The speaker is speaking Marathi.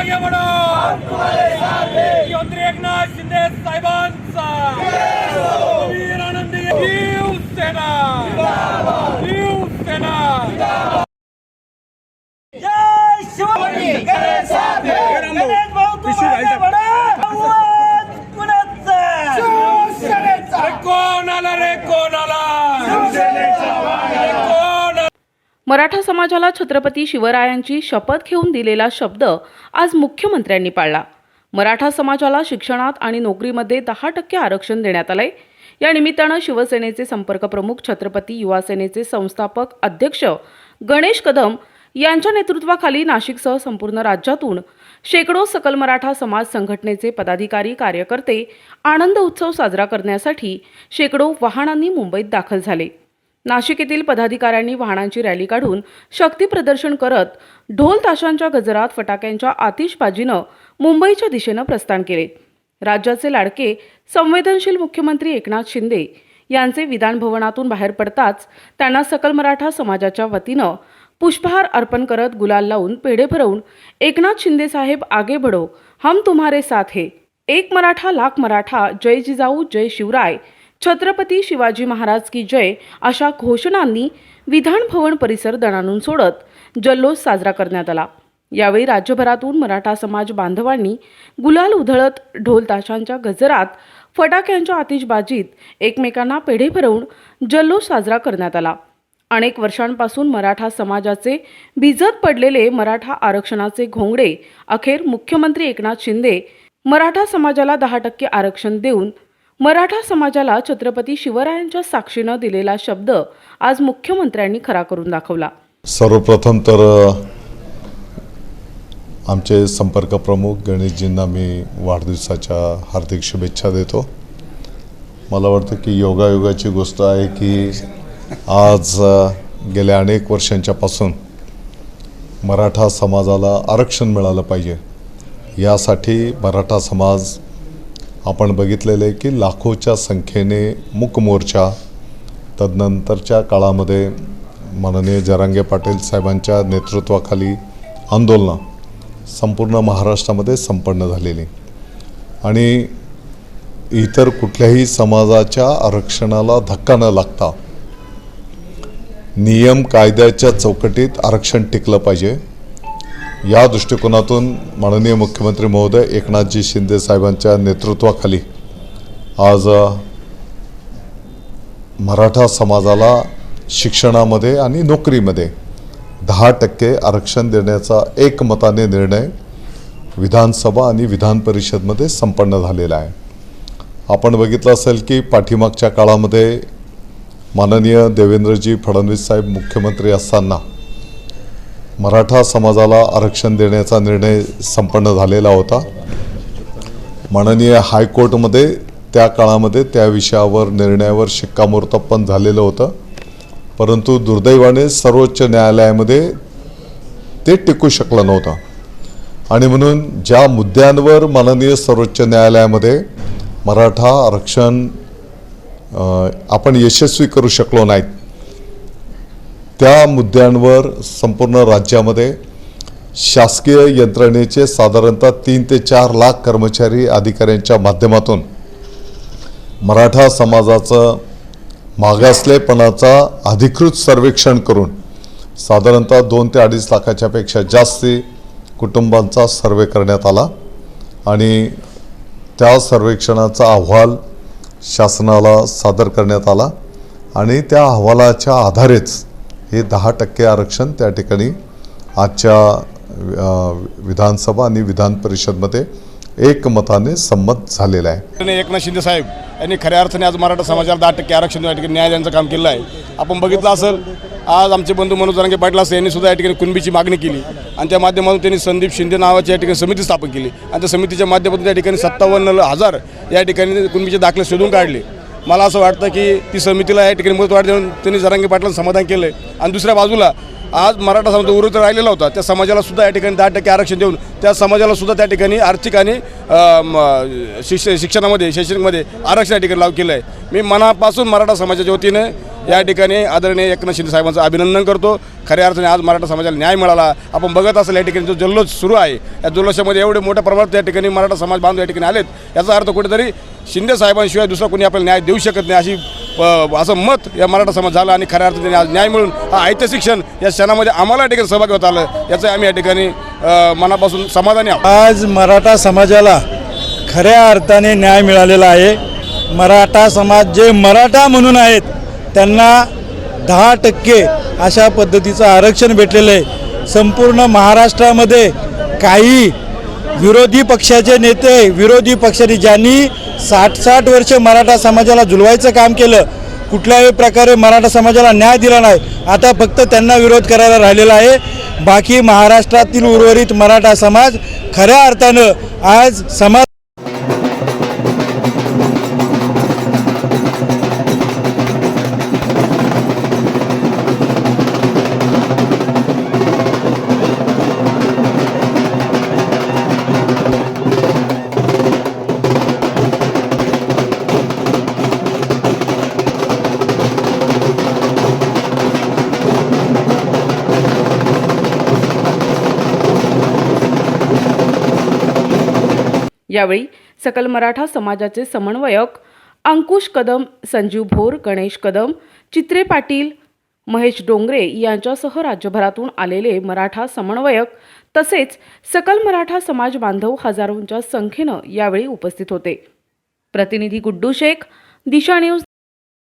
बढ़ो मुख्यमंत्री एकनाथ शिंदे साहेबांचा वीर आनंदी शिवसेना शिवसेना जय शिवाजी गणेश गणेश भाऊ तू मागे वळा. आवाज कुणाचा? अरे कोण आला रे कोण आला अरे कोण आला? मराठा समाजाला छत्रपती शिवरायांची शपथ घेऊन दिलेला शब्द आज मुख्यमंत्र्यांनी पाळला. मराठा समाजाला शिक्षणात आणि नोकरीमध्ये दहा टक्के आरक्षण देण्यात आलंय. या निमित्तानं शिवसेनेचे संपर्क प्रमुख छत्रपती युवा सेनेचे संस्थापक अध्यक्ष गणेश कदम यांच्या नेतृत्वाखाली नाशिकसह संपूर्ण राज्यातून शेकडो सकल मराठा समाज संघटनेचे पदाधिकारी कार्यकर्ते आनंद उत्सव साजरा करण्यासाठी शेकडो वाहनांनी मुंबईत दाखल झाले. नाशिक येथील पदाधिकाऱ्यांनी वाहनांची रॅली काढून शक्ती प्रदर्शन करत ढोल ताशांच्या गजरात फटाक्यांच्या आतिषबाजीनं मुंबईच्या दिशेनं प्रस्थान केले. राज्याचे लाडके संवेदनशील मुख्यमंत्री एकनाथ शिंदे यांचे विधानभवनातून बाहेर पडताच त्यांना सकल मराठा समाजाच्या वतीनं पुष्पहार अर्पण करत गुलाल लावून पेढे भरवून एकनाथ शिंदे साहेब आगे बढो हम तुम्हारे साथ है. एक मराठा लाख मराठा जय जिजाऊ जय शिवराय. छत्रपती शिवाजी महाराज की जय अशा घोषणांनी विधान भवन परिसर दणाणून सोडत जल्लोष साजरा करण्यात आला. यावेळी राज्यभरातून मराठा समाज बांधवांनी गुलाल उधळत ढोलताशांच्या गजरात फटाक्यांच्या आतिषबाजीत एकमेकांना पेढे भरवून जल्लोष साजरा करण्यात आला. अनेक वर्षांपासून मराठा समाजाचे भिजत पडलेले मराठा आरक्षणाचे घोंगडे अखेर मुख्यमंत्री एकनाथ शिंदे मराठा समाजाला दहा टक्के आरक्षण देऊन मराठा समाजाला छत्रपती शिवरायांच्या साक्षीनं दिलेला शब्द आज मुख्यमंत्र्यांनी खरा करून दाखवला. सर्वप्रथम तर आमचे संपर्क प्रमुख गणेशजींना मी वाढदिवसाच्या हार्दिक शुभेच्छा देतो. मला वाटतं की योगायोगाची गोष्ट आहे की आज गेल्या अनेक वर्षांच्यापासून मराठा समाजाला आरक्षण मिळालं पाहिजे. यासाठी मराठा समाज आपण बघितलेलं आहे की लाखोच्या संख्येने मूक मोर्चा तदनंतरच्या काळामध्ये माननीय जरांगे पाटील साहेबांच्या नेतृत्वाखाली आंदोलनं संपूर्ण महाराष्ट्रामध्ये संपन्न झालेली. आणि इतर कुठल्याही समाजाच्या आरक्षणाला धक्का न लागता नियम कायद्याच्या चौकटीत आरक्षण टिकलं पाहिजे. या दृष्टिकोनातून माननीय मुख्यमंत्री महोदय एकनाथजी शिंदे साहेबांच्या नेतृत्वाखाली आज मराठा समाजाला शिक्षणामध्ये आणि नोकरीमध्ये दहा टक्के आरक्षण देण्याचा एकमताने निर्णय विधानसभा आणि विधान परिषदमध्ये संपन्न झालेला आहे. आपण बघितलं असेल की पाठीमागच्या काळामध्ये माननीय देवेंद्रजी फडणवीस साहेब मुख्यमंत्री असताना मराठा समाजाला आरक्षण देण्याचा निर्णय संपन्न झालेला होता. माननीय हायकोर्टमध्ये त्या काळामध्ये त्या विषयावर निर्णयावर शिक्कामोर्तब पण झालेलं होतं. परंतु दुर्दैवाने सर्वोच्च न्यायालयामध्ये ते टिकू शकलं नव्हतं. आणि म्हणून ज्या मुद्द्यांवर माननीय सर्वोच्च न्यायालयामध्ये मराठा आरक्षण आपण यशस्वी करू शकलो नाहीत त्या मुद्द्यांवर संपूर्ण राज्यामध्ये शासकीय यंत्रणेचे साधारणतः तीन ते चार लाख कर्मचारी अधिकाऱ्यांच्या माध्यमातून मराठा समाजाचं मागासलेपणाचा अधिकृत सर्वेक्षण करून साधारणतः दोन ते अडीच लाखाच्यापेक्षा जास्ती कुटुंबांचा सर्वे करण्यात आला आणि त्या सर्वेक्षणाचा अहवाल शासनाला सादर करण्यात आला आणि त्या अहवालाच्या आधारेच हे दहा टक्के आरक्षण त्या ठिकाणी आजच्या विधानसभा आणि विधान परिषदमध्ये एकमताने संमत झालेलं आहे. एकनाथ शिंदे साहेब यांनी खऱ्या अर्थाने आज मराठा समाजाला दहा टक्के आरक्षण या ठिकाणी न्याय देण्याचं काम केलं आहे. आपण बघितलं असेल आज आमचे बंधू मनोज जरांगे पाटील असं यांनी सुद्धा या ठिकाणी कुणबीची मागणी केली. आणि त्या माध्यमातून त्यांनी संदीप शिंदे नावाची या ठिकाणी समिती स्थापन केली. आणि त्या समितीच्या माध्यमातून त्या ठिकाणी सत्तावन्न हजार या ठिकाणी कुणबीचे दाखले शोधून काढले. मला असं वाटतं की ती समितीला या ठिकाणी मुदत वाढ देऊन त्यांनी जरांगे पाटलांना समाधान केलं आहे आणि दुसऱ्या बाजूला आज मराठा समाज उर्वरित राहिलेला होता. त्या समाजाला सुद्धा या ठिकाणी दहा टक्के आरक्षण देऊन त्या समाजाला सुद्धा त्या ठिकाणी आर्थिक आणि शिक्ष शिक्षणामध्ये शैक्षणिकमध्ये आरक्षण या ठिकाणी लागू केलं आहे मी मनापासून मराठा समाजाच्या वतीने या ठिकाणी आदरणीय एकनाथ शिंदे साहेबांचं अभिनंदन करतो. खऱ्या अर्थाने आज मराठा समाजाला न्याय मिळाला. आपण बघत असेल या ठिकाणी जो जल्लोष सुरू आहे या जल्लोषामध्ये एवढे मोठ्या प्रमाणात या ठिकाणी मराठा समाज बांधव या ठिकाणी आलेत याचा अर्थ कुठेतरी शिंदे साहेबांशिवाय दुसरा कोणी आपल्याला न्याय देऊ शकत नाही अशी असं मत या मराठा समाज झालं आणि खऱ्या अर्थाने आज न्याय मिळून हा ऐतिहासिक क्षण या क्षणामध्ये आम्हाला या ठिकाणी सहभागी होत आलं याचं आम्ही या ठिकाणी मनापासून समाधानी आहोत. आज मराठा समाजाला खऱ्या अर्थाने न्याय मिळालेला आहे. मराठा समाज जे मराठा म्हणून आहेत त्यांना दहा टक्के अशा पद्धतीचं आरक्षण भेटलेलं आहे. संपूर्ण महाराष्ट्रामध्ये काही विरोधी पक्षाचे नेते विरोधी पक्षाने ज्यांनी साठ साठ वर्ष मराठा समाजाला झुलवायचं काम केलं कुठल्याही प्रकारे मराठा समाजाला न्याय दिला नाही. आता फक्त त्यांना विरोध करायला राहिलेला आहे. बाकी महाराष्ट्रातील उर्वरित मराठा समाज खऱ्या अर्थानं आज समाज यावेळी सकल मराठा समाजाचे समन्वयक अंकुश कदम संजीव भोर गणेश कदम चित्रे पाटील महेश डोंगरे यांच्यासह राज्यभरातून आलेले मराठा समन्वयक तसेच सकल मराठा समाज बांधव हजारोंच्या संख्येनं यावेळी उपस्थित होते. प्रतिनिधी गुड्डू शेख दिशा न्यूज